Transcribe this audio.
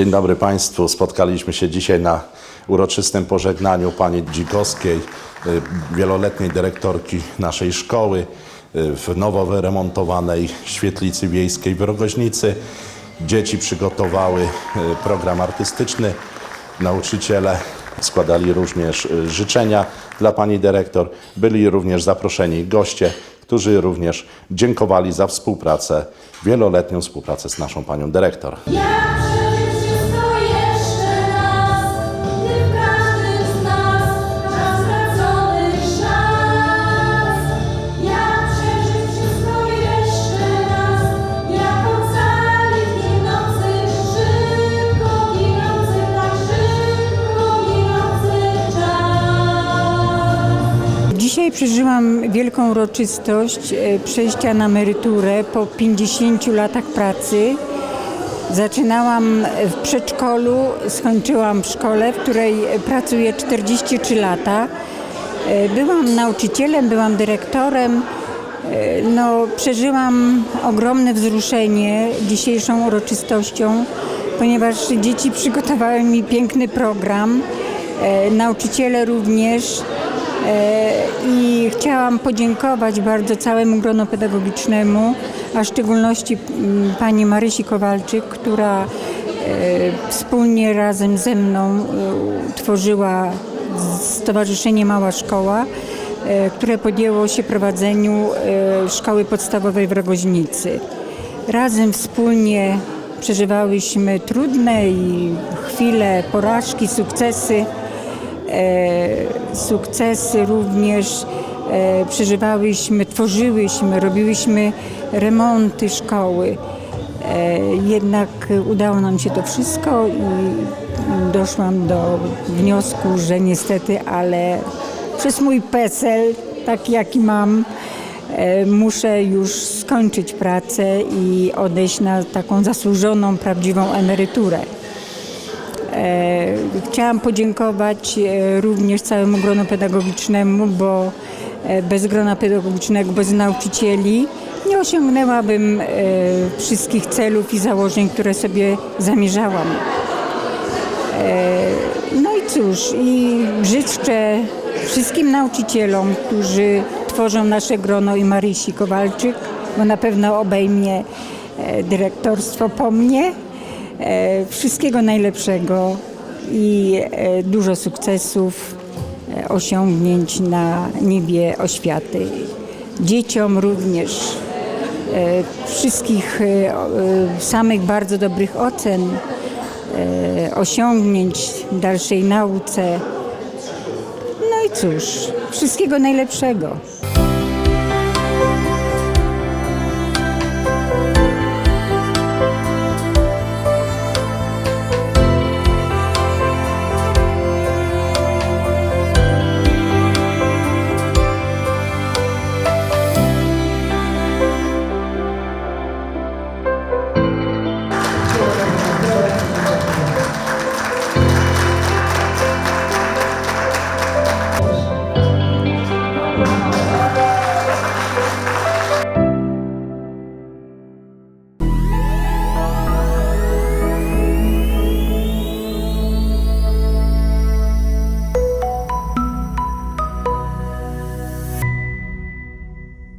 Dzień dobry Państwu. Spotkaliśmy się dzisiaj na uroczystym pożegnaniu pani Dzikowskiej, y, wieloletniej dyrektorki naszej szkoły y, w nowo wyremontowanej świetlicy wiejskiej w Rogoźnicy. Dzieci przygotowały y, program artystyczny. Nauczyciele składali również życzenia dla pani dyrektor. Byli również zaproszeni goście, którzy również dziękowali za współpracę, wieloletnią współpracę z naszą panią dyrektor. Dzisiaj przeżyłam wielką uroczystość e, przejścia na emeryturę po 50 latach pracy. Zaczynałam w przedszkolu, skończyłam w szkole, w której pracuję 43 lata. E, Byłam nauczycielem, byłam dyrektorem. E, No, przeżyłam ogromne wzruszenie dzisiejszą uroczystością, ponieważ dzieci przygotowały mi piękny program, nauczyciele również. E, I chciałam podziękować bardzo całemu gronu pedagogicznemu, a w szczególności mm, pani Marysi Kowalczyk, która e, wspólnie razem ze mną e, tworzyła Stowarzyszenie Mała Szkoła, które podjęło się prowadzeniu szkoły podstawowej w Rogoźnicy. Razem wspólnie przeżywałyśmy trudne i chwile, porażki, sukcesy sukcesy również e, przeżywałyśmy, tworzyłyśmy, robiłyśmy remonty szkoły. E, jednak udało nam się to wszystko i doszłam do wniosku, że niestety, ale przez mój PESEL, taki jaki mam, e, muszę już skończyć pracę i odejść na taką zasłużoną, prawdziwą emeryturę. E, Chciałam podziękować e, również całemu gronu pedagogicznemu, bo e, bez grona pedagogicznego, bez nauczycieli nie osiągnęłabym wszystkich celów i założeń, które sobie zamierzałam. No i cóż, i życzę wszystkim nauczycielom, którzy tworzą nasze grono i Marysi Kowalczyk, bo na pewno obejmie dyrektorstwo po mnie. E, Wszystkiego najlepszego i e, dużo sukcesów, e, osiągnięć na niebie oświaty. Dzieciom również wszystkich samych bardzo dobrych ocen, osiągnięć w dalszej nauce. No i cóż, wszystkiego najlepszego.